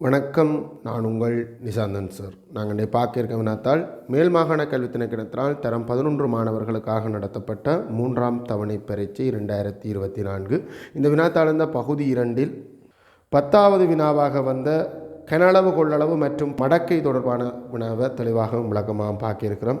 வணக்கம் நான் உங்கள் நிசாந்தன் சார். நாங்கள் இன்றைய பார்க்க வினாத்தால் மேல் மாகாண கல்வி திணைக்கிடத்தினால் தரம் பதினொன்று மாணவர்களுக்காக நடத்தப்பட்ட மூன்றாம் தவணை பரீட்சை இரண்டாயிரத்தி இருபத்தி நான்கு. இந்த வினாத்தாள் இந்த பகுதி இரண்டில் பத்தாவது வினாவாக வந்த கனளவு கொள்ளளவு மற்றும் மடக்கை தொடர்பான வினாவை தெளிவாகவும் விளக்கமாகவும் பார்க்கியிருக்கிறோம்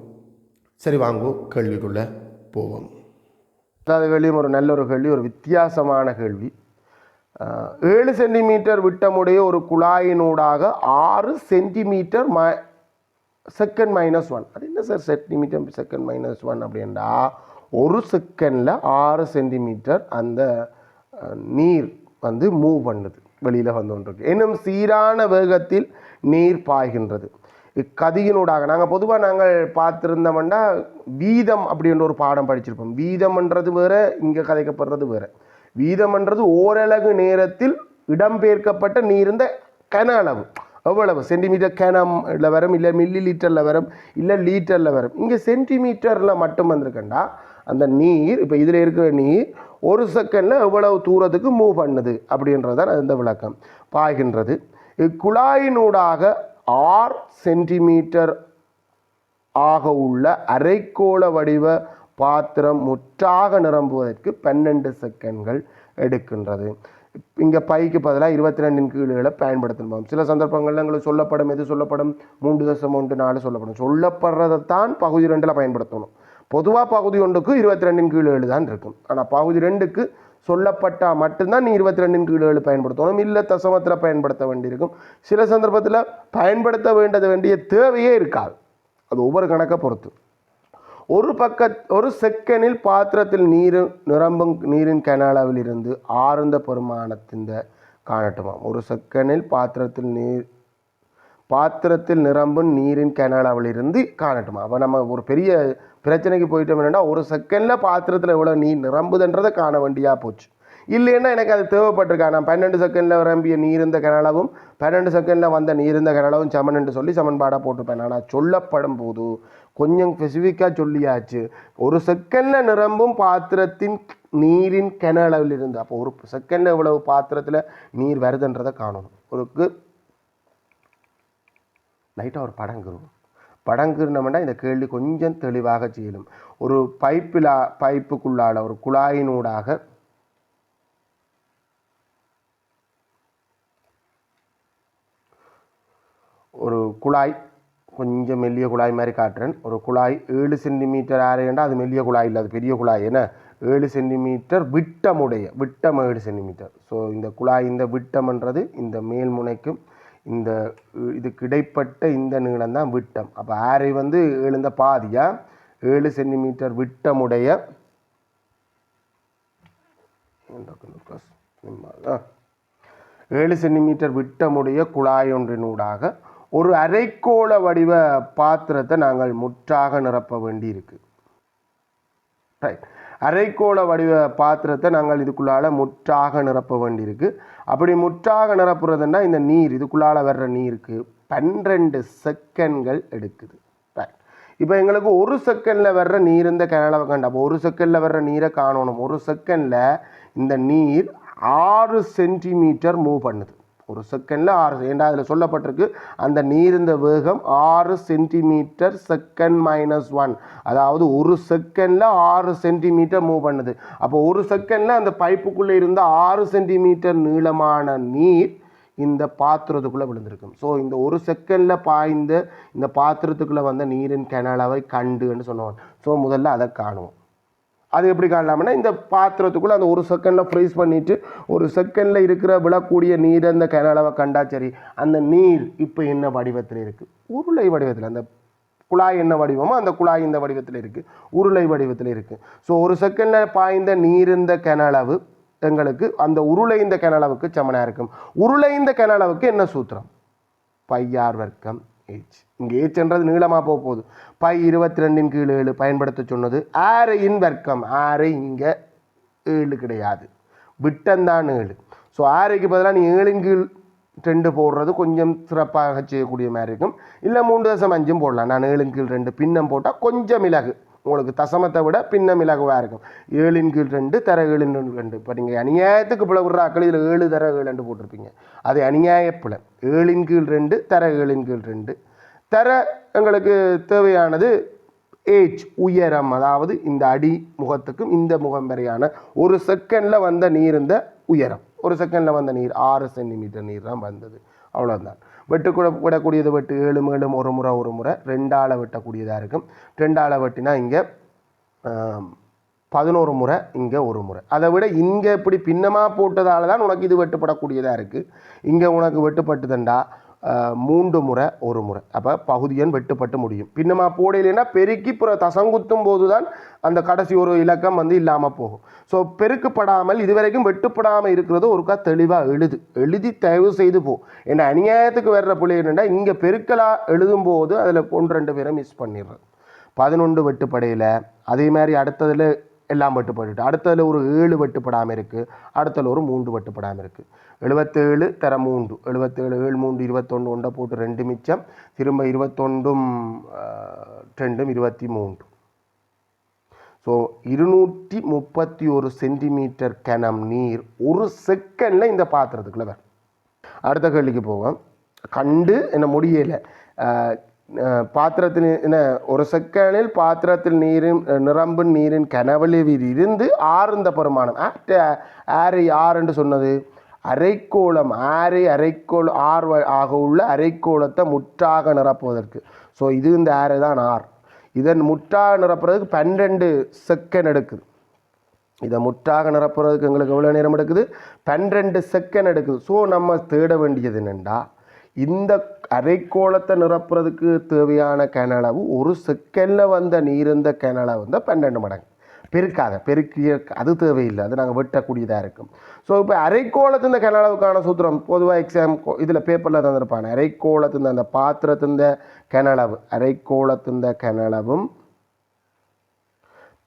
சரி வாங்குவோம் கேள்விக்குள்ளே போவோம். அதாவது கேள்வியும் ஒரு நல்ல ஒரு கேள்வி ஒரு வித்தியாசமான கேள்வி. ஏழு சென்டிமீட்டர் விட்டமுடைய ஒரு குழாயினூடாக ஆறு சென்டிமீட்டர் ம செகண்ட் மைனஸ் ஒன் அது என்ன sir centimetre second minus one அப்படின்னா ஒரு செகண்டில் ஆறு சென்டிமீட்டர் அந்த நீர் வந்து மூவ் பண்ணுது. வெளியில் வந்து கொண்டிருக்கு. இன்னும் சீரான வேகத்தில் நீர் பாய்கின்றது. இக்கதியினூடாக நாங்கள் பொதுவாக நாங்கள் பார்த்துருந்தோம்னா வீதம் அப்படின்ற ஒரு பாடம் படிச்சிருப்போம். வீதம்ன்றது வேற இங்கே கதைக்கப்படுறது வேற. வீதம்ன்றது ஓரளவு நேரத்தில் இடம்பெயர்க்கப்பட்ட நீர்ந்த கன அளவு. எவ்வளவு? சென்டிமீட்டர் கேனம்ல வரும் இல்லை மில்லி லிட்டரில் வரும் இல்லை லீட்டரில் வரும். இங்கே சென்டிமீட்டரில் மட்டும் வந்திருக்கண்டா அந்த நீர் இப்போ இதில் இருக்கிற நீர் ஒரு செகண்டில் எவ்வளவு தூரத்துக்கு மூவ் பண்ணுது அப்படின்றது தான் அந்த விளக்கம். பாய்கின்றது இக்குழாயினூடாக ஆர் சென்டிமீட்டர் ஆக உள்ள அரைக்கோள வடிவ பாத்திரம் முற்றாக நிரம்புவதற்கு பன்னெண்டு செகண்ட்கள் எடுக்கின்றது. இங்கே பைக்கு பதிலாக இருபத்தி ரெண்டின் கீழ்களை பயன்படுத்தணும் சில சந்தர்ப்பங்களில் எங்களுக்கு சொல்லப்படும் எது சொல்லப்படும்? மூன்று தசம் ஒன்று நாலு சொல்லப்படும். சொல்லப்படுறதை தான் பகுதி ரெண்டில் பயன்படுத்தணும். பொதுவாக பகுதி ஒன்றுக்கு இருபத்தி ரெண்டின் கீழ் தான் இருக்கும். ஆனால் பகுதி ரெண்டுக்கு சொல்லப்பட்டால் மட்டும்தான் நீ இருபத்தி ரெண்டின் கீழ் பயன்படுத்தணும். இல்லை தசமத்தில் பயன்படுத்த வேண்டியிருக்கும். சில சந்தர்ப்பத்தில் பயன்படுத்த வேண்டது வேண்டிய தேவையே இருக்காது. அது ஒவ்வொரு கணக்கை பொறுத்து. ஒரு பக்க ஒரு செகண்டில் பாத்திரத்தில் நீர் நிரம்பும் நீரின் கன இருந்து ஆழ்ந்த பெருமானத்தின் காணட்டுமாம். ஒரு செகண்டில் பாத்திரத்தில் நீர் பாத்திரத்தில் நிரம்பும் நீரின் கன அளவிலிருந்து காணட்டுமா. அப்போ நம்ம ஒரு பெரிய பிரச்சனைக்கு போயிட்டோம் என்னென்னா ஒரு செகண்டில் பாத்திரத்தில் எவ்வளோ நீர் நிரம்புதுன்றதை காண வேண்டியா போச்சு. இல்லைன்னா எனக்கு அது தேவைப்பட்டிருக்கா? நான் பன்னெண்டு செகண்டில் நிரம்பிய நீர்ந்த கனளவும் பன்னெண்டு செகண்டில் வந்த நீர்ந்த கனளவும் சமன்ன்னு சொல்லி சமன்பாடாக போட்டிருப்பேன். ஆனால் சொல்லப்படும் போது கொஞ்சம் ஸ்பெசிஃபிக்காக சொல்லியாச்சு. ஒரு செகண்டில் நிரம்பும் பாத்திரத்தின் நீரின் கன அளவில் இருந்து அப்போ ஒரு செகண்டில் இவ்வளவு பாத்திரத்தில் நீர் வருதுன்றதை காணணும். ஒருக்கு லைட்டாக ஒரு படங்குறும் படங்குறினோம்னா இந்த கேள்வி கொஞ்சம் தெளிவாக செய்யணும் ஒரு பைப்பில் பைப்புக்குள்ளான ஒரு குழாயினூடாக ஒரு குழாய் கொஞ்சம் மெல்லிய குழாய் மாதிரி காட்டுறேன். ஒரு குழாய் ஏழு சென்டிமீட்டர் ஆரையண்டா அது மெல்லிய குழாய் இல்லை அது பெரிய குழாய். என்ன? ஏழு சென்டிமீட்டர் விட்டமுடைய விட்டம் ஏழு சென்டிமீட்டர். ஸோ இந்த குழாய் இந்த விட்டம்ன்றது இந்த மேல் முனைக்கும் இந்த இதுக்கு இடைப்பட்ட இந்த நீளம் தான் விட்டம். அப்போ ஆரை வந்து எழுந்த பாதியா? ஏழு சென்டிமீட்டர் விட்டமுடைய ஏழு சென்டிமீட்டர் விட்டமுடைய குழாய் ஒன்றினூடாக ஒரு அரைக்கோள வடிவ பாத்திரத்தை நாங்கள் முற்றாக நிரப்ப வேண்டியிருக்கு. ரைட் அரைக்கோள வடிவ பாத்திரத்தை நாங்கள் இதுக்குள்ளால முற்றாக நிரப்ப வேண்டியிருக்கு. அப்படி முற்றாக நிரப்புறதுன்னா இந்த நீர் இதுக்குள்ளால வர்ற நீருக்கு பன்னிரெண்டு செகண்ட்கள் எடுக்குது. இப்போ எங்களுக்கு ஒரு செகண்டில் வர்ற நீர் இந்த கிணலை கண்ட அப்போ ஒரு செகண்டில் வர்ற நீரை காணணும். ஒரு செகண்டில் இந்த நீர் ஆறு சென்டிமீட்டர் மூவ் பண்ணுது. ஒரு செகண்டில் ஆறு ஏண்டா அதில் சொல்லப்பட்டிருக்கு? அந்த நீரிந்த வேகம் ஆறு சென்டிமீட்டர் செகண்ட் மைனஸ் ஒன் அதாவது ஒரு செகண்டில் ஆறு சென்டிமீட்டர் மூவ் பண்ணுது. அப்போ ஒரு செகண்டில் அந்த பைப்புக்குள்ளே இருந்த ஆறு சென்டிமீட்டர் நீளமான நீர் இந்த பாத்திரத்துக்குள்ளே விழுந்திருக்கும் ஸோ இந்த ஒரு செகண்டில் பாய்ந்த இந்த பாத்திரத்துக்குள்ளே வந்த நீரின் கிணளவை கண்டுன்னு சொன்னோம் ஸோ முதல்ல அதை காணுவோம். அது எப்படி காணலாம்னா இந்த பாத்திரத்துக்குள்ளே அந்த ஒரு செகண்டில் ஃப்ரீஸ் பண்ணிவிட்டு ஒரு செகண்டில் இருக்கிற விழக்கூடிய நீர் அந்த கனளவை கண்டா சரி அந்த நீர் இப்போ என்ன வடிவத்தில் இருக்குது உருளை வடிவத்தில் அந்த குழாய் என்ன வடிவமோ அந்த குழாய் இந்த வடிவத்தில் இருக்குது உருளை வடிவத்தில் இருக்குது ஸோ ஒரு செகண்டில் பாய்ந்த நீர் இந்த கனளவு எங்களுக்கு அந்த உருளைந்த கனளவுக்கு சமனாக இருக்கும். உருளைந்த கனளவுக்கு என்ன சூத்திரம்? பையார் வர்க்கம். ஏச் இங்கே ஏச்ன்றது நீளமாக போக போகுது. பை இருபத்தி ரெண்டின் கீழ் ஏழு பயன்படுத்த சொன்னது. ஆரையின் வர்க்கம் ஆரை இங்கே ஏழு கிடையாது. விட்டந்தான் ஏழு. ஸோ ஆரைக்கு பதிலாக நீ ஏழின் கீழ் ரெண்டு போடுறது கொஞ்சம் சிறப்பாக செய்யக்கூடிய மாதிரி இருக்கும். இல்லை மூன்று தசம் அஞ்சும் போடலாம். நான் ஏழு கீழ் ரெண்டு பின்னம் போட்டால் கொஞ்சம் மிளகு உங்களுக்கு தசமத்தை விட பின்னம் இலகுவாக இருக்கும். ஏழின் கீழ் ரெண்டு தர ஏழின் ரெண்டு. இப்போ நீங்கள் அநியாயத்துக்கு பிள்ளை விடுற அக்கள் இதில் ஏழு தர ஏழு போட்டிருப்பீங்க. அது அநியாய பிழை. ஏழின் கீழ் ரெண்டு தர ஏழின் கீழ் ரெண்டு. தர எங்களுக்கு தேவையானது ஏஜ் உயரம். அதாவது இந்த அடி முகத்துக்கும் இந்த முகம் வரையான ஒரு செகண்டில் வந்த நீர் இந்த உயரம். ஒரு செகண்டில் வந்த நீர் ஆறு சென்டிமீட்டர் நீர் தான் வந்தது. அவ்வளோதான் வெட்டு கூட விடக்கூடியது வெட்டு ஏழு மேலும் ஒரு முறை ஒரு முறை. ரெண்டாளை வெட்டக்கூடியதாக இருக்கும். ரெண்டாளை வெட்டினா இங்கே பதினோரு முறை இங்கே ஒரு முறை. அதை விட இங்கே இப்படி பின்னமாக போட்டதால தான் உனக்கு இது வெட்டுப்படக்கூடியதாக இருக்குது இங்கே உனக்கு வெட்டுப்பட்டுதண்டா. மூன்று முறை ஒரு முறை. அப்போ பகுதியன் வெட்டுப்பட்டு முடியும். பின்னமாக போடையிலேன்னா பெருக்கி புற தசங்குத்தும் போது தான் அந்த கடைசி ஒரு இலக்கம் வந்து இல்லாமல் போகும். ஸோ பெருக்கப்படாமல் இதுவரைக்கும் வெட்டுப்படாமல் இருக்கிறது ஒருக்கா தெளிவாக எழுது. எழுதி தயவு செய்து போ. ஏன்னா அநியாயத்துக்கு வர்ற பிள்ளை என்னென்னா இங்கே பெருக்கலாக எழுதும்போது அதில் ஒன்று ரெண்டு பேரை மிஸ் பண்ணிடுறது. பதினொன்று வெட்டுப்படையில் அதே மாதிரி அடுத்ததில் எல்லாம் வெட்டுப்பட்டுட்டு அடுத்ததில் ஒரு ஏழு வெட்டுப்படாமல் இருக்குது அடுத்ததில் ஒரு மூன்று வெட்டுப்படாமல் இருக்குது எழுபத்தேழு தர மூன்று. எழுபத்தேழு ஏழு மூன்று இருபத்தொன்று ஒன்றை போட்டு ரெண்டு மிச்சம். திரும்ப இருபத்தொன்றும் ரெண்டும் இருபத்தி மூன்று ஸோ இருநூற்றி முப்பத்தி ஒரு சென்டிமீட்டர் கனம் நீர் ஒரு செகண்டில் இந்த பாத்திரத்துக்குள்ள வரும். அடுத்த கேள்விக்கு போவோம். கண்டு என்ன முடியலை. பாத்திரத்தில் என்ன ஒரு செகண்டில் பாத்திரத்தில் நீரின் நிரம்பு நிரம்பும் நீரின் கனவளவில் இருந்து ஆறுந்த பெருமானம். ஆக்ட ஆறு ஆறுன்னு சொன்னது. அரைக்கோளம் ஆரை அரைக்கோள் ஆர் வ- ஆக உள்ள அரைக்கோளத்தை முற்றாக நிரப்புவதற்கு. ஸோ இது இந்த ஆறு தான் ஆர். இதன் முற்றாக நிரப்புறதுக்கு பன்னெண்டு செகண்ட் எடுக்குது. இதை முற்றாக நிரப்புறதுக்கு எங்களுக்கு எவ்வளோ நேரம் எடுக்குது? பன்னிரெண்டு செகண்ட் எடுக்குது. ஸோ நம்ம தேட வேண்டியது என்னென்னா இந்த அரைக்கோளத்தை நிரப்புறதுக்கு தேவையான கனளவு ஒரு செகண்டில் வந்த நீர் இந்த கனளவு வந்து பன்னெண்டு மடங்கு. பெருக்காத பெருக்கிய அது தேவையில்லை. அது நாங்கள் வெட்டக்கூடியதாக இருக்கும். ஸோ இப்போ அரைக்கோளத்தின் கனளவுக்கான சூத்திரம் பொதுவாக எக்ஸாம் இதில் பேப்பரில் தந்திருப்பாங்க. அரைக்கோளத்தின் அந்த பாத்திரத்தின் கனளவு அரைக்கோளத்தின் கனளவும்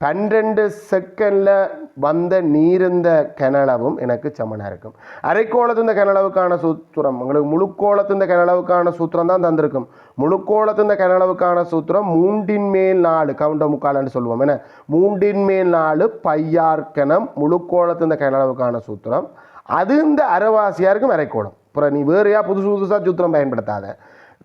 பன்னிரெண்டு செகண்டில் வந்த நீருந்த கனளவும் எனக்கு சமனாக இருக்கும். அரைக்கோளத்திந்த கனளவுக்கான சூத்திரம் உங்களுக்கு முழுக்கோளத்திந்த கனளவுக்கான சூத்திரம் தான் தந்திருக்கும். முழுக்கோளத்திந்த கனளவுக்கான சூத்திரம் மூன்றின் மேல் நாலு கவுண்ட முக்காலன்னு சொல்லுவோம். என்ன? மூன்றின் மேல் நாலு பையார்க்கணம் முழுக்கோளத்திந்த கனளவுக்கான சூத்திரம். அது இந்த அரைவாசியாக இருக்கும் அரைக்கோளம். அப்புறம் நீ வேறையா புதுசு புதுசாக சூத்திரம் பயன்படுத்தாத.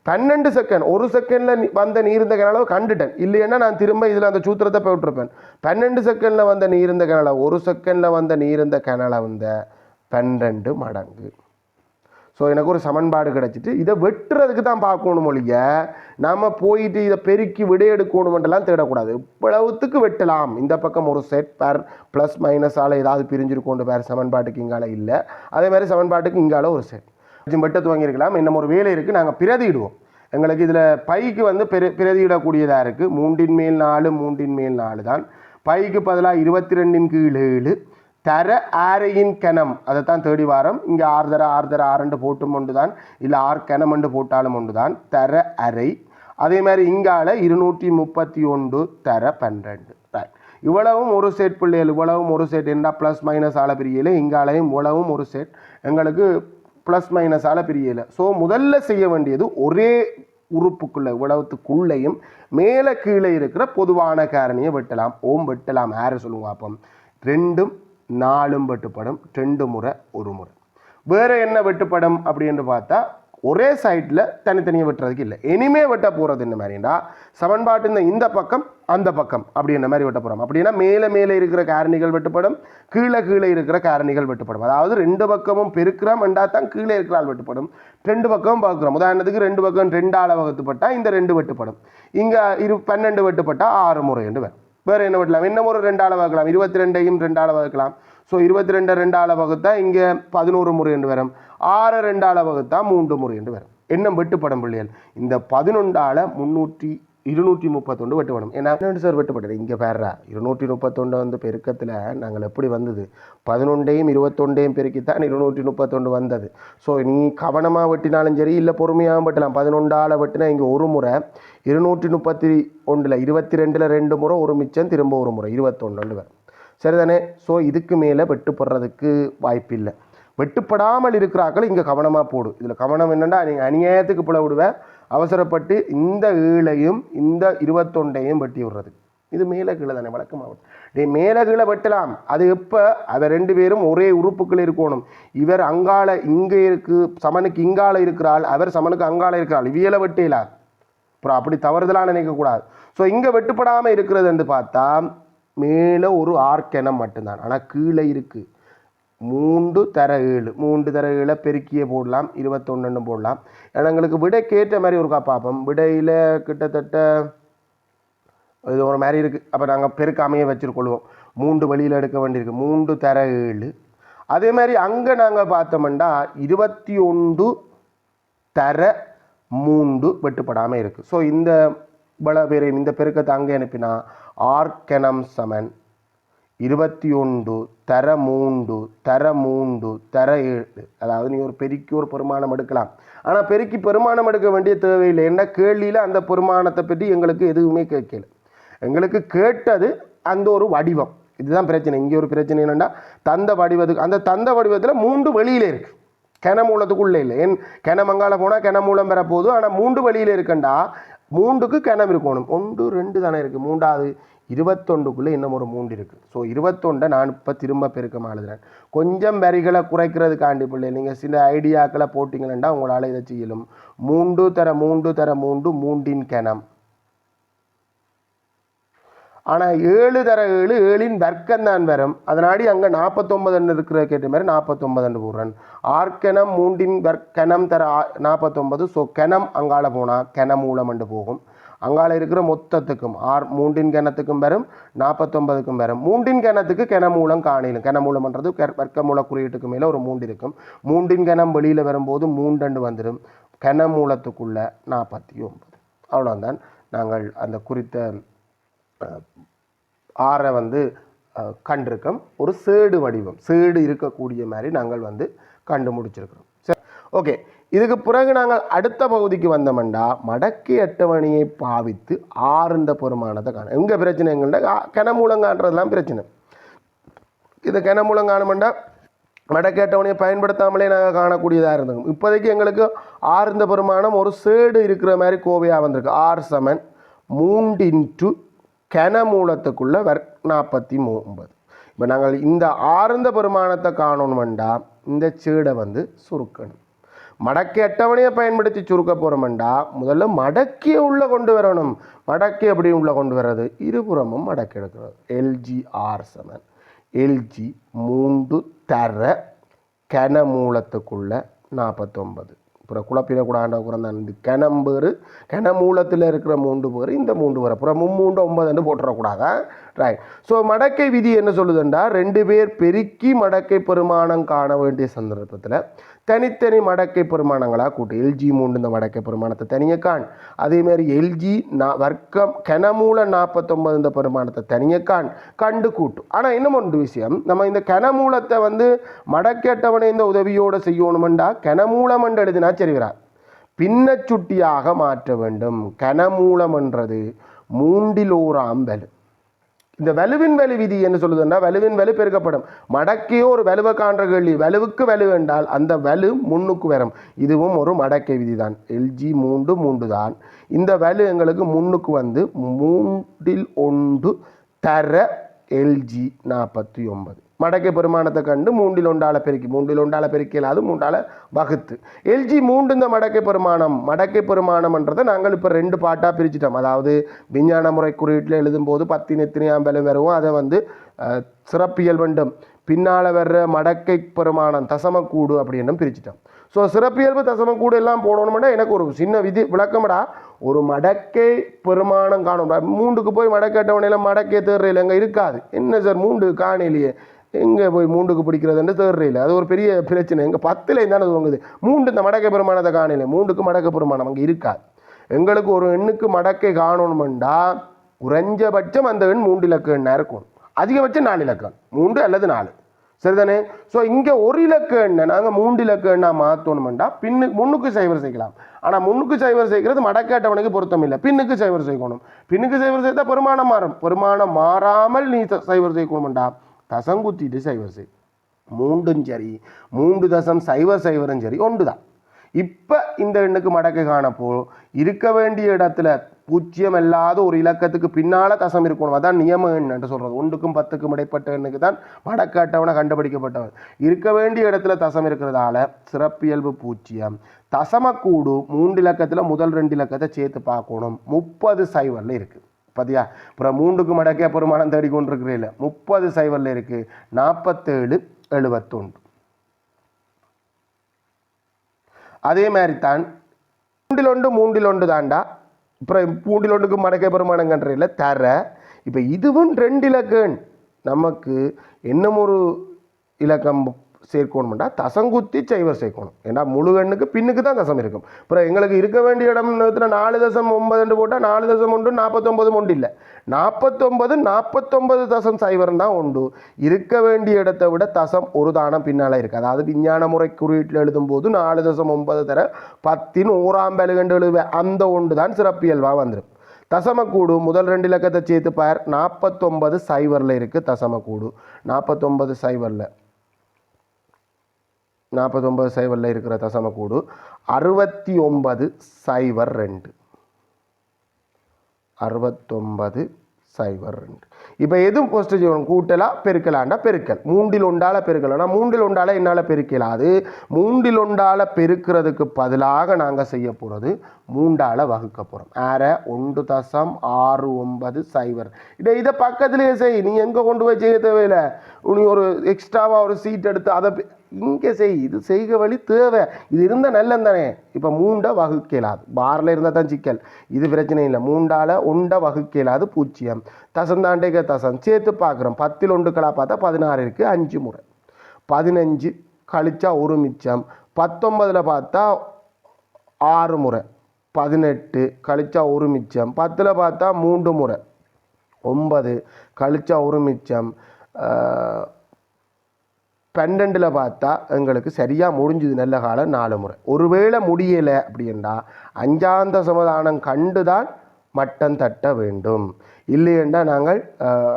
பன்னெண்டு செகண்ட் ஒரு செகண்டில் வந்த நீர்ந்த கனளவு கண்டுட்டேன். இல்லைன்னா நான் திரும்ப இதில் அந்த சூத்திரத்தை போட்டிருப்பேன் பன்னெண்டு செகண்டில் வந்த நீர்ந்த கனளவு ஒரு செகண்டில் வந்த நீர்ந்த கனளவு வந்த பன்னெண்டு மடங்கு. ஸோ எனக்கு ஒரு சமன்பாடு கிடச்சிட்டு இதை வெட்டுறதுக்கு தான் பார்க்கணும் ஒழிய நம்ம போயிட்டு இதை பெருக்கி விடையெடுக்கணுமெண்டெல்லாம் தேடக்கூடாது. இவ்வளவுத்துக்கு வெட்டலாம். இந்த பக்கம் ஒரு செட் பேர் ப்ளஸ் மைனஸால் ஏதாவது பிரிஞ்சிருக்கோண்டு வேறு சமன்பாட்டுக்கு இங்கால இல்லை. அதே மாதிரி சமன்பாட்டுக்கு இங்கால ஒரு செட் கொஞ்சம் வெட்ட துவங்கியிருக்கலாம். இன்னும் ஒரு வேலை இருக்குது நாங்கள் பிரதியிடுவோம். எங்களுக்கு இதில் பைக்கு வந்து பிர பிரதியிடக்கூடியதாக இருக்குது மூன்றின் மேல் நாலு மூன்றின் மேல் நாலு தான். பைக்கு பதிலாக இருபத்தி ரெண்டின் கீழ் ஏழு. தர ஆரையின் கணம். அதை தான் தேடி வாரம். இங்கே ஆறு தர ஆறு தர ஆறுண்டு போட்டும் ஒன்று தான். இல்லை ஆறு கணமண்டு போட்டாலும் ஒன்று தான். தர அரை. அதே மாதிரி இங்கால இருநூற்றி முப்பத்தி ஒன்று தர பன்னெண்டு ரைட் இவ்வளவும் ஒரு செட் பிள்ளைகள் இவ்வளவும் ஒரு செட் என்ன ப்ளஸ் மைனஸ் ஆள பிரியல? இங்காலையும் இவ்வளவும் ஒரு செட் எங்களுக்கு ப்ளஸ் மைனஸால் பிரியலை. ஸோ முதல்ல செய்ய வேண்டியது ஒரே உறுப்புக்குள்ள உலகத்துக்குள்ளேயும் மேலே கீழே இருக்கிற பொதுவான காரணியை வெட்டலாம். ஓம் வெட்டலாம். யாரை சொல்லுவோம் அப்போ ரெண்டும் நாலும் வெட்டுப்படும். ரெண்டு முறை ஒரு முறை. வேறு என்ன வெட்டுப்படும் அப்படின்னு பார்த்தா ஒரே சைட்டில் தனித்தனியாக வெட்டுறதுக்கு இல்லை. இனிமே வெட்ட போகிறது என்ன மாதிரின்னா சமன்பாட்டு இந்த இந்த பக்கம் அந்த பக்கம் அப்படின்ற மாதிரி வெட்ட போகிறோம் அப்படின்னா மேலே மேலே இருக்கிற காரணிகள் வெட்டுப்படும் கீழே கீழே இருக்கிற காரணிகள் வெட்டுப்படும். அதாவது ரெண்டு பக்கமும் பெருக்கிறோம் தான் கீழே இருக்கிறால் வெட்டுப்படும். ரெண்டு பக்கமும் பார்க்குறோம். உதாரணத்துக்கு ரெண்டு பக்கம் ரெண்டால வகுத்துப்பட்டால் இந்த ரெண்டு வெட்டுப்படும். இங்கே இரு பன்னெண்டு வெட்டுப்பட்டால் ஆறு முறை என்று வரும். வேறு என்ன வெட்டலாம்? இன்னும் ஒரு ஆளை வகுக்கலாம்? இருபத்தி ரெண்டையும் ரெண்டால வகுக்கலாம். ஸோ இருபத்தி ரெண்டு ரெண்டால வகுத்தா இங்கே பதினோரு முறை என்று வரும். ஆறு ரெண்டால வகுத்தா மூன்று முறை என்று வரும். என்ன வெட்டுப்படும் பிள்ளைகள். இந்த பதினொன்றால் முந்நூற்றி இருநூற்றி முப்பத்தொண்டு வெட்டுப்படும். ஏன்னா சார் வெட்டுப்பட்டது? இங்கே பேர்றா. இருநூற்றி முப்பத்தொண்டு வந்து பெருக்கத்தில் நாங்கள் எப்படி வந்தது? பதினொண்டையும் இருபத்தொண்டையும் பெருக்கித்தான் இருநூற்றி முப்பத்தொண்டு வந்தது. ஸோ நீ கவனமாக வெட்டினாலும் சரி இல்லை பொறுமையாகவும் வெட்டலாம். பதினொன்றால் வெட்டினா இங்கே ஒரு முறை இருநூற்றி முப்பத்தி ஒன்றில் இருபத்தி ரெண்டில் ரெண்டு முறை ஒரு மிச்சம் திரும்ப ஒரு முறை இருபத்தொன்று வரும். சரிதானே? ஸோ இதுக்கு மேலே வெட்டுப்படுறதுக்கு வாய்ப்பில்லை. வெட்டுப்படாமல் இருக்கிறாக்கள் இங்கே கவனமாக போடு. இதில் கவனம் என்னென்னா நீங்கள் அநியாயத்துக்கு புல விடுவேன் அவசரப்பட்டு இந்த ஈழையும் இந்த இருபத்தொண்டையும் வெட்டி விடுறது. இது மேலே கீழே தானே வழக்கமாக டே மேலே கீழே வெட்டலாம். அது எப்போ? அவர் ரெண்டு பேரும் ஒரே உறுப்புகள் இருக்கணும். இவர் அங்கால இங்கே இருக்கு சமனுக்கு இங்கால இருக்கிறாள் அவர் சமனுக்கு அங்கால இருக்கிறாள். இவியலை வெட்டிலா? அப்புறம் அப்படி தவறுதலாக நினைக்கக்கூடாது ஸோ இங்கே வெட்டுப்படாமல் இருக்கிறது என்று பார்த்தா மேலே ஒரு ஆர்க்கெனம் மட்டும்தான். ஆனால் கீழே இருக்குது மூன்று தர ஏழு மூன்று தர ஏழை பெருக்கியே போடலாம் இருபத்தொன்னு போடலாம். ஏன்னா எங்களுக்கு விடைக்கேற்ற மாதிரி ஒருக்கா பார்ப்போம் விடையில் கிட்டத்தட்ட இது ஒரு மாதிரி இருக்குது அப்போ நாங்கள் பெருக்காமையே வச்சுருக்கொள்வோம். மூன்று வழியில் எடுக்க வேண்டியிருக்கு. மூன்று தர ஏழு. அதே மாதிரி அங்கே நாங்கள் பார்த்தோம்னா இருபத்தி ஒன்று தர மூன்று வெட்டுப்படாமல் இருக்குது ஸோ இந்த பல பேரை இந்த பெருக்கத்தை அங்கே அனுப்பினா ஆர்கெனம் சமன். இருபத்தி ஒன்று தர மூன்று தர மூன்று தர ஏழு. அதாவது நீ ஒரு பெருக்கி ஒரு பெருமானம் எடுக்கலாம். ஆனால் பெருக்கி பெருமானம் எடுக்க வேண்டிய தேவையில்லை. என்ன கேள்வியில் அந்த பெருமானத்தை பற்றி எங்களுக்கு எதுவுமே கேட்கல. எங்களுக்கு கேட்டது அந்த ஒரு வடிவம். இதுதான் பிரச்சனை. இங்கே ஒரு பிரச்சனை என்னென்னா தந்த வடிவத்துக்கு அந்த தந்த வடிவத்தில் மூன்று வெளியில் இருக்குது கிணமூலத்துக்குள்ளே இல்லை. என் கிணமங்கால போனால் கிணமூலம் பெறப்போகுது. ஆனால் மூன்று வழியில் இருக்கண்டா மூன்றுக்கு கிணம் இருக்கணும். ஒன்று ரெண்டு தானே இருக்குது மூன்றாவது இருபத்தொண்டுக்குள்ளே இன்னும் ஒரு மூன்று இருக்குது ஸோ இருபத்தொண்டை நான் இப்போ திரும்ப பெருக்கம் எழுதுறேன். கொஞ்சம் வரிகளை குறைக்கிறதுக்காண்டி பிள்ளை நீங்கள் சில ஐடியாக்களை போட்டிங்கன்னா உங்களால் இதை செய்யலும். மூன்று தர மூன்று தர மூன்று மூன்றின் கிணம். ஆனால் ஏழு தர ஏழு ஏழின் வர்க்கம் தான் வரும். அதனாடி அங்கே நாற்பத்தொம்பதுன்னு இருக்கிற கேட்ட மாதிரி நாற்பத்தொம்பதுன்னு போடுறேன். மூண்டின் மூன்றின் வர்க்கணம் தர நாற்பத்தொம்பது ஸோ கிணம் அங்கால போனால் கெணம் மூலம் அண்டு போகும். அங்கால இருக்கிற மொத்தத்துக்கும் ஆர் மூன்றின் கிணத்துக்கும் வரும் நாற்பத்தொன்பதுக்கும் வரும் மூன்றின் கிணத்துக்கு கிணமூலம் காணிலும் கிணமூலம்ன்றது வர்க்கமூல குறியீட்டுக்கு மேலே ஒரு மூண்டு இருக்கும். மூன்றின் கிணம் வெளியில் வரும்போது மூண்டண்டு வந்துடும் கிணமூலத்துக்குள்ள நாற்பத்தி ஒன்பது. அவ்வளோதான் நாங்கள் அந்த குறித்த ஆறை வந்து கண்டிருக்கோம். ஒரு சேடு வடிவம் சேடு இருக்கக்கூடிய மாதிரி நாங்கள் வந்து கண்டு முடிச்சிருக்கிறோம் ஓகே. இதுக்கு பிறகு நாங்கள் அடுத்த பகுதிக்கு வந்தோம்னா மடக்கி அட்டவணையை பாவித்து ஆறுந்த பெருமானத்தை காணும். எங்கே பிரச்சனை எங்கள்கிட்ட கிணமூலம் பிரச்சனை. இது கிணமூலம் காணுமெண்டா வடக்கு அட்டவணையை பயன்படுத்தாமலே நாங்கள் காணக்கூடியதாக இருந்தோம். இப்போதைக்கு எங்களுக்கு ஆர்ந்த பெருமானம் ஒரு சேடு இருக்கிற மாதிரி கோவையாக வந்திருக்கு. ஆர் சமன் மூன்று இன்ட்டு கனமூலத்துக்குள்ளே வர் நாற்பத்தி ஒன்பது இப்போ நாங்கள் இந்த ஆர்ந்த பெருமானத்தை காணணுமெண்டா இந்த சேடை வந்து சுருக்கணும். மடக்கி அட்டவணையை பயன்படுத்தி சுருக்க போகிறோம்டா முதல்ல மடக்கியை உள்ளே கொண்டு வரணும். மடக்கி அப்படி உள்ளே கொண்டு வர்றது? இருபுறமும் மடக்கி எடுக்கிறது. எல்ஜி ஆர் சமன் எல்ஜி மூன்று தர கனமூலத்துக்குள்ள நாற்பத்தொம்பது அப்புறம் குழப்பிடக்கூடாண்ட குறந்தான் இந்த கணம் பேர் கனமூலத்தில் இருக்கிற மூன்று பேர் இந்த மூன்று பேர் அப்புறம் மும்மூண்டு ஒன்பதுன்னு போட்டுறக்கூடாதா? ரைட் ஸோ மடக்கை விதி என்ன சொல்லுதுண்டா? ரெண்டு பேர் பெருக்கி மடக்கை பெருமானம் காண வேண்டிய சந்தர்ப்பத்தில் தனித்தனி மடக்கை பெருமானங்களாக கூட்டு எல்ஜி மூன்று இந்த மடக்கை பெருமானத்தை தனியாக காண். அதேமாரி எல்ஜி நா வர்க்கம் கனமூல நாற்பத்தொம்பது இந்த பெருமானத்தை தனியாக காண். கண்டு கூட்டு. ஆனால் இன்னும் ஒன்று விஷயம். நம்ம இந்த கனமூலத்தை வந்து மடக்கேட்டவனை இந்த உதவியோடு செய்யணுமெண்டா? கனமூலம் என்று எழுதினா சரிகிறார் பின்னச்சுட்டியாக மாற்ற வேண்டும். கனமூலம் என்றது மூண்டிலோராம்பல் இந்த வலுவின் வலு விதி என்ன சொல்லுதுன்னா வலுவின் வலு பெருக்கப்படும். மடக்கையோ ஒரு வலுவை காண்ற கேள்வி வலுவுக்கு வலு என்றால் அந்த வலு முன்னுக்கு வரும். இதுவும் ஒரு மடக்கை விதி தான் எல்ஜி மூன்று மூன்று தான் இந்த வலு எங்களுக்கு முன்னுக்கு வந்து மூன்றில் ஒன்று தர எல்ஜி நாற்பத்தி ஒன்பது. மடக்கை பெருமானத்தை கண்டு மூன்றில் ஒன்றால பெருக்கி மூன்றில் ஒன்றால பெருக்கலாது மூன்றால வகுத்து. எல்ஜி மூன்று இந்த மடக்கை பெருமானம். மடக்கை பெருமானம்ன்றதை நாங்கள் இப்போ ரெண்டு பாட்டாக பிரிச்சிட்டோம். அதாவது விஞ்ஞான முறை குறியீட்டில் எழுதும்போது பத்தின் எத்தனையாம் விலை வருவோம் அதை வந்து சிறப்பியல் வேண்டும். பின்னால் வர்ற மடக்கை பெருமானம் தசமக்கூடு அப்படின்னு பிரிச்சிட்டோம். ஸோ சிறப்பியல்பு தசமக்கூடு எல்லாம் போடணும்னா எனக்கு ஒரு சின்ன விதி விளக்கமடா. ஒரு மடக்கை பெருமானம் காணும்டா மூண்டுக்கு போய் மடக்கேட்டவனையெல்லாம் மடக்கே தேர்றையில் அங்கே இருக்காது. என்ன சார் மூண்டு காணையிலேயே எங்கே போய் மூண்டுக்கு பிடிக்கிறதுன்னு தேர்றையில் அது ஒரு பெரிய பிரச்சனை. எங்கள் பத்தில் தானே துவங்குது மூண்டு இந்த மடக்கை பெருமானத்தை காணல. மூண்டுக்கு மடக்கை பெருமானம் அங்கே இருக்காது. எங்களுக்கு ஒரு எண்ணுக்கு மடக்கை காணணுமெண்டா குறைஞ்சபட்சம் அந்த எண் மூன்று இலக்க எண்ணாக இருக்கும். அதிகபட்சம் நாலு இலக்கம் மூன்று அல்லது நாலு. சரிதானே? ஸோ இங்கே ஒரு இலக்க எண்ணை நாங்கள் மூன்று இலக்க எண்ணா மாற்றணுமெண்டா பின்னுக்கு முன்னுக்கு சைவர் செய்யலாம். ஆனால் முன்னுக்கு சைவர் செய்கிறது மடக்கேட்டவனுக்கு பொருத்தம் இல்லை. பின்னுக்கு சைவர் செய்யணும். பின்னுக்கு சைவர் செய்தால் பெருமானம் மாறும். பெருமானம் மாறாமல் நீ ச- சைவர் செய்யணுமெண்டா தசங்குத்திட்டு சைவர் செய் மூண்டும் சரி மூன்று தசம் சைவர் சைவரும் சரி ஒன்று தான் இப்போ இந்த எண்ணுக்கு மடக்கு காணப்போ இருக்க வேண்டிய இடத்துல பூஜ்ஜியம் இல்லாத ஒரு இலக்கத்துக்கு பின்னால் தசம் இருக்கணும். அதான் நியம எண் என்று ஒன்றுக்கும் பத்துக்கும் இடைப்பட்ட எண்ணுக்கு தான் மடக்கு அட்டவணை கண்டுபிடிக்கப்பட்டவர். இருக்க வேண்டிய இடத்துல தசம் இருக்கிறதால சிறப்பியல்பு பூஜ்ஜியம் தசமக்கூடு மூன்று இலக்கத்தில் முதல் ரெண்டு இலக்கத்தை சேர்த்து பார்க்கணும். முப்பது சைவரில் இருக்குது பாத்தியா? அப்புறம் மூன்றுக்கு மடக்கே பெருமானம் தேடிக்கொண்டிருக்கிறீங்கள முப்பது சைவரில் இருக்குது நாற்பத்தேழு எழுபத்தொன்று. அதே மாதிரி தான் மூன்றில் ஒன்று மூன்றில் ஒன்று தாண்டா. அப்புறம் மூன்றில் ஒன்றுக்கு மடக்கே மடக்கை பெருமானங்கன்றையில் தர. இப்போ இதுவும் ரெண்டு இலக்கண் நமக்கு இன்னும் ஒரு இலக்கம் சேர்க்கணும்டா. தசங்குத்தி சைவர் சேர்க்கணும். ஏன்னா முழு எண்ணுக்கு பின்னுக்கு தான் தசம் இருக்கும். அப்புறம் எங்களுக்கு இருக்க வேண்டிய இடம் நாலு தசம் ஒன்பதுன்னு போட்டால் நாலு தசம் ஒன்று நாற்பத்தொம்பது ஒன்று இல்லை. நாற்பத்தொம்பது நாற்பத்தொம்பது தசம் சைவரம் தான் உண்டு. இருக்க வேண்டிய இடத்தை விட தசம் ஒரு தானம் பின்னால் இருக்குது அதாவது விஞ்ஞான முறை குறியீட்டில் எழுதும்போது நாலு தசம் ஒன்பது தர பத்தின் ஓராம் பலகண்டு எழுதுவேன் அந்த ஒன்று தான் சிறப்பியல்வா வந்துடும் தசமக்கூடு முதல் ரெண்டு இலக்கத்தை சேர்த்து பார் நாற்பத்தொம்பது சைவரில் இருக்குது தசமக்கூடு நாற்பத்தொம்பது சைவரில். நாற்பத்தொம்பது சைவரில் இருக்கிற தசமக்கூடு. அறுபத்தி ஒன்பது சைவர் ரெண்டு. அறுபத்தொன்பது சைவர் ரெண்டு. இப்போ எதுவும் போஸ்ட் செய்யணும் கூட்டலா பெருக்கலாண்டா? பெருக்கல். மூன்றில் ஒன்றால் பெருக்கலாம்னா மூன்றில் ஒண்டால என்னால் பெருக்கலாது? மூன்றில் ஒன்றால் பெருக்கிறதுக்கு பதிலாக நாங்கள் செய்ய போகிறது மூண்டால வகுக்க போகிறோம் ஆற ஒன்று தசம் ஆறு ஒன்பது சைவர். இதை இதை பக்கத்துலேயே செய். நீ எங்கே கொண்டு போய் செய்ய தேவையில்லை? நீ ஒரு எக்ஸ்ட்ராவாக ஒரு சீட் எடுத்து அதை இங்கே செய். இது செய்க வழி தேவை. இது இருந்தால் நல்லம் தானே? இப்போ மூண்டை வகுக்கலாது. பாரில் இருந்தால் தான் சிக்கல். இது பிரச்சனை இல்லை. மூண்டால ஒண்டை வகுக்கலாது பூஜ்ஜியம் தசந்தாண்டேக்க தசம் சேர்த்து பார்க்குறோம். பத்தில் ஒன்றுக்களாக பார்த்தா பதினாறு இருக்குது அஞ்சு முறை. பதினஞ்சு கழிச்சா ஒரு மிச்சம். பத்தொன்பதில் பார்த்தா ஆறு முறை. பதினெட்டு கழிச்சா ஒரு மிச்சம். பத்தில் பார்த்தா மூன்று முறை. ஒன்பது கழிச்சா ஒரு மிச்சம். பன்னெண்டில் பார்த்தா எங்களுக்கு சரியாக முடிஞ்சுது. நல்ல காலம் நாலு முறை. ஒருவேளை முடியலை அப்படின்னா அஞ்சாந்த சமதானம் கண்டு தான் மட்டம் தட்ட வேண்டும். இல்லையென்றா நாங்கள்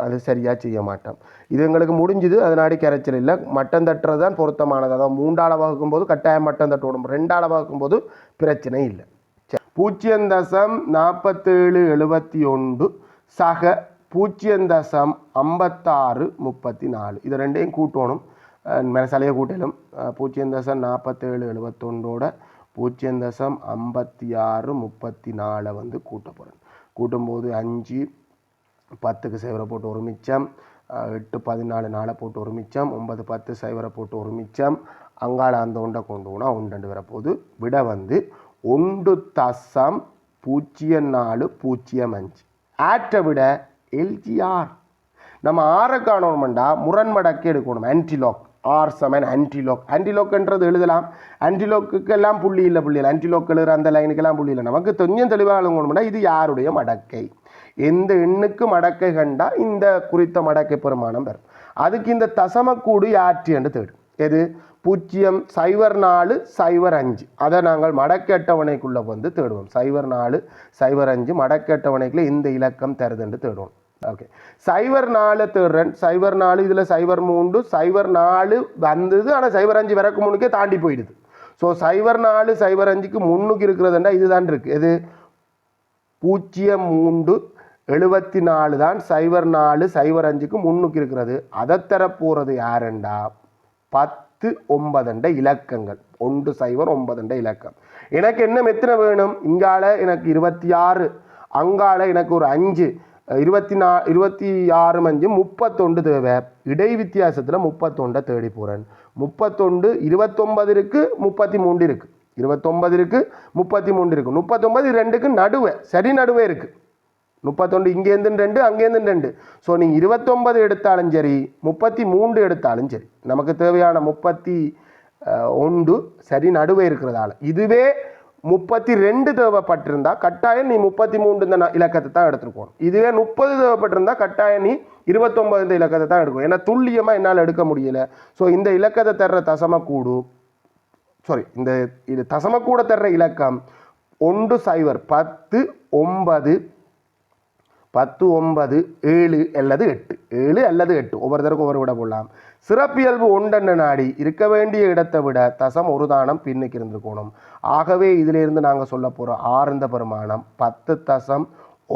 அது சரியாக செய்ய மாட்டோம். இது எங்களுக்கு முடிஞ்சுது அதனாடி கரைச்சல் இல்லை. மட்டம் தட்டுறது தான் பொருத்தமானது. அதாவது மூண்டாள வகுக்கும் போது கட்டாயம் மட்டம் தட்டணும் ரெண்டாள வகுக்கும் போது பிரச்சனை இல்லை. சரி. பூஜ்ஜியம் தசம் நாற்பத்தேழு எழுபத்தி ஒன்று சக பூஜ்ஜியம் தசம் ஐம்பத்தாறு முப்பத்தி நாலு இது ரெண்டையும் கூட்டணும். அஹ் கூட்டிலும். கூட்டலும் பூஜ்ஜியம் தசம் நாற்பத்தேழு எழுபத்தொன்றோட பூஜ்ஜியம் தசம் ஐம்பத்தி ஆறு முப்பத்தி நாலை வந்து கூட்ட போகிறேன் கூட்டும்போது அஞ்சு பத்துக்கு சைவரை போட்டு ஒரு மிச்சம் எட்டு பதினாலு நாளை போட்டு ஒரு மிச்சம் ஒன்பது பத்து சைவரை போட்டு ஒரு மிச்சம் அங்காள அந்த உண்டை கொண்டு போனால் உண்டண்டு வரப்போகுது விட வந்து ஒன்று தசம் பூஜ்ஜியம் நாலு பூஜ்ஜியம் அஞ்சு ஆட்டை விட எல்ஜிஆர். நம்ம ஆரை காணோம்டா முரண்மடக்கு எடுக்கணும். ஆன்டிலாக் ஆர் சமன் ஆன்டிலோக் ஆன்டிலோக்ன்றது எழுதலாம். ஆன்டிலோக்குக்கெல்லாம் புள்ளி இல்லை புள்ளி இல்லை. ஆன்டிலோக் எழுதுற அந்த லைனுக்கெல்லாம் புள்ளி இல்லை. நமக்கு தொஞ்சம் தெளிவாக எழுதணும்னா இது யாருடைய மடக்கை? எந்த எண்ணுக்கு மடக்கை கண்டா இந்த குறித்த மடக்கை பெருமானம் வரும். அதுக்கு இந்த தசமக்கூடு யாற்றி என்று தேடும். எது? பூஜ்ஜியம் சைவர் நாலு சைவர் அஞ்சு. அதை நாங்கள் மடக்கட்டவணைக்குள்ளே வந்து தேடுவோம். சைவர் நாலு சைவர் அஞ்சு மடக்கெட்டவணைக்குள்ளே இந்த இலக்கம் தருதுன்னு தேடுவோம். ஓகே. சைவர் நாலு தேடுறேன். சைவர் நாலு இதில் சைவர் மூன்று சைவர் நாலு வந்தது ஆனால் சைவர் அஞ்சு வரக்கு முன்னுக்கே தாண்டி போயிடுது. ஸோ சைவர் நாலு சைவர் அஞ்சுக்கு முன்னுக்கு இருக்கிறதுண்டா இதுதான் இருக்குது எது? பூஜ்ஜியம் மூன்று எழுபத்தி நாலு தான் சைவர் நாலு சைவர் அஞ்சுக்கு முன்னுக்கு இருக்கிறது. அதை தர போகிறது யாருண்டா? பத்து ஒன்பதுண்ட இலக்கங்கள். ஒன்று சைவர் ஒன்பதுண்ட இலக்கம். எனக்கு என்ன எத்தனை வேணும்? இங்கால எனக்கு இருபத்தி ஆறு அங்கால எனக்கு ஒரு அஞ்சு இருபத்தி நா இருபத்தி ஆறு அஞ்சு முப்பத்தொண்டு தேவை. இடை வித்தியாசத்தில் முப்பத்தொண்டை தேடி போகிறேன் முப்பத்தொண்டு இருபத்தொன்பது இருக்குது முப்பத்தி மூன்று இருக்குது இருபத்தொன்பது இருக்குது முப்பத்தி மூன்று இருக்குது முப்பத்தொன்பது ரெண்டுக்கு நடுவே சரி நடுவே இருக்குது முப்பத்தொண்டு இங்கேருந்து ரெண்டு அங்கேருந்து ரெண்டு. ஸோ நீங்கள் இருபத்தொன்பது எடுத்தாலும் சரி முப்பத்தி மூன்று எடுத்தாலும் சரி நமக்கு தேவையான முப்பத்தி ஒன்று சரி நடுவே இருக்கிறதால. இதுவே முப்பத்தி ரெண்டு தேவைப்பட்டிருந்தா கட்டாயம் நீ முப்பத்தி மூன்று இந்த இலக்கத்தை தான் எடுத்துருக்கணும் இதுவே முப்பது தேவைப்பட்டிருந்தா கட்டாயம் நீ இருபத்தொம்பது இந்த இலக்கத்தை தான் எடுக்கணும். ஏன்னா துல்லியமாக என்னால் எடுக்க முடியல. ஸோ இந்த இலக்கத்தை தர்ற தசமக்கூடு சாரி இந்த இது தசமக்கூட தர்ற இலக்கம் ஒன்று சைவர் பத்து ஒன்பது பத்து ஒன்பது ஏழு அல்லது எட்டு. ஏழு அல்லது எட்டு. ஒவ்வொருத்தருக்கும் ஒவ்வொரு விட போடலாம். சிறப்பியல்பு ஒன்றென்ன நாடி இருக்க வேண்டிய இடத்தை விட தசம் ஒரு தானம் பின்னுக்கு இருந்திருக்கணும். ஆகவே இதிலிருந்து நாங்கள் சொல்ல போகிற ஆறுந்த பெருமானம் பத்து தசம்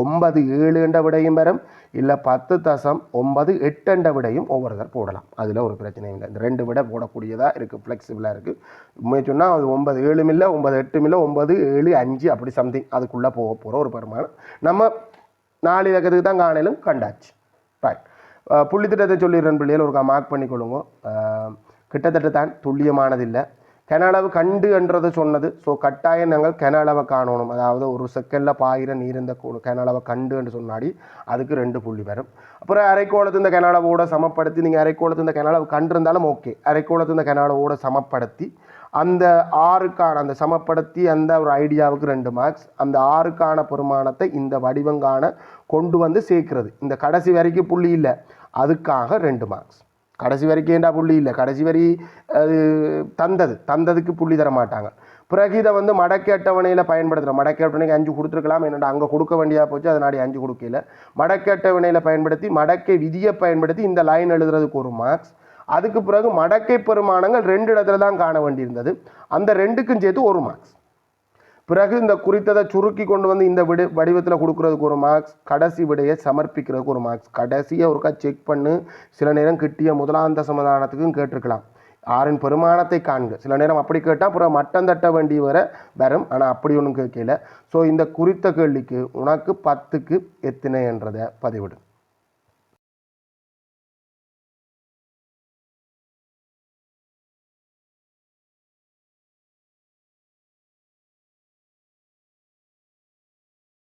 ஒன்பது ஏழு என்ற விடையும் வரும். இல்லை பத்து தசம் ஒன்பது எட்டு என்ற விடையும் ஒவ்வொருத்தர் போடலாம். அதில் ஒரு பிரச்சனையும் இல்லை. இந்த ரெண்டு விட போடக்கூடியதாக இருக்குது ஃப்ளெக்சிபிளாக இருக்குது உண்மை சொன்னால் அது ஒன்பது ஏழும் இல்லை ஒன்பது எட்டும் இல்லை ஒன்பது ஏழு அஞ்சு அப்படி சம்திங் அதுக்குள்ளே போக போகிற ஒரு பெருமானம். நம்ம நாலு இலக்கத்துக்கு தான் காணலும் கண்டாச்சு. ரைட் புள்ளி திட்டத்தை சொல்லிடுறேன் பிள்ளைகள் ஒரு மார்க் பண்ணிக்கொள்ளுங்க. கொடுங்க கிட்டத்தட்ட தான் துல்லியமானதில்லை. கன அளவு கண்டு என்றது சொன்னது. ஸோ கட்டாயம் நாங்கள் கன அளவை காணணும். அதாவது ஒரு செகண்டில் பாயிர நீர் இந்த கன அளவை கண்டு என்று சொன்னாடி அதுக்கு ரெண்டு புள்ளி வரும். அப்புறம் அரைக்கோளத்து இந்த கன அளவோட சமப்படுத்தி நீங்கள் அரைக்கோளத்து இந்த கன அளவு கண்டிருந்தாலும் ஓகே அரைக்கோளத்து இந்த கன அளவோட சமப்படுத்தி அந்த ஆறுக்கான அந்த சமப்படுத்தி அந்த ஒரு ஐடியாவுக்கு ரெண்டு மார்க்ஸ் அந்த ஆறுக்கான பெருமானத்தை இந்த வடிவங்கான கொண்டு வந்து சேர்க்கிறது. இந்த கடைசி வரைக்கும் புள்ளி இல்லை. அதுக்காக ரெண்டு மார்க்ஸ் கடைசி வரைக்கும் ஏண்டா புள்ளி இல்லை? கடைசி வரி அது தந்தது. தந்ததுக்கு புள்ளி தர மாட்டாங்க. பிறகு இதை வந்து மடக்கை அட்டவணையில் பயன்படுத்துகிறோம் மடக்கை அட்டவணைக்கு அஞ்சு கொடுத்துருக்கலாம். என்னடா அங்கே கொடுக்க வேண்டியதாக போச்சு அதனாடி அஞ்சு கொடுக்கல. மடக்கை அட்டவணையில் பயன்படுத்தி மடக்கை விதியை பயன்படுத்தி இந்த லைன் எழுதுறதுக்கு ஒரு மார்க்ஸ் அதுக்கு பிறகு மடக்கை பெருமானங்கள் ரெண்டு இடத்துல தான் காண வேண்டியிருந்தது. அந்த ரெண்டுக்கும் சேர்த்து ஒரு மார்க்ஸ் பிறகு இந்த குறித்ததை சுருக்கி கொண்டு வந்து இந்த விடு வடிவத்தில் கொடுக்குறதுக்கு ஒரு மார்க்ஸ் கடைசி விடையை சமர்ப்பிக்கிறதுக்கு ஒரு மார்க்ஸ் கடைசியை ஒருக்கா செக் பண்ணு. சில நேரம் கிட்டிய முதலாந்த சமாதானத்துக்கும் கேட்டிருக்கலாம். ஆறின் பெருமானத்தை காண்க. சில நேரம் அப்படி கேட்டால் அப்புறம் மட்டம் தட்ட வேண்டி வர வரும். ஆனால் அப்படி ஒன்றும் கேட்கல. ஸோ இந்த குறித்த கேள்விக்கு உனக்கு பத்துக்கு எத்தனை என்றதை பதிவிடும்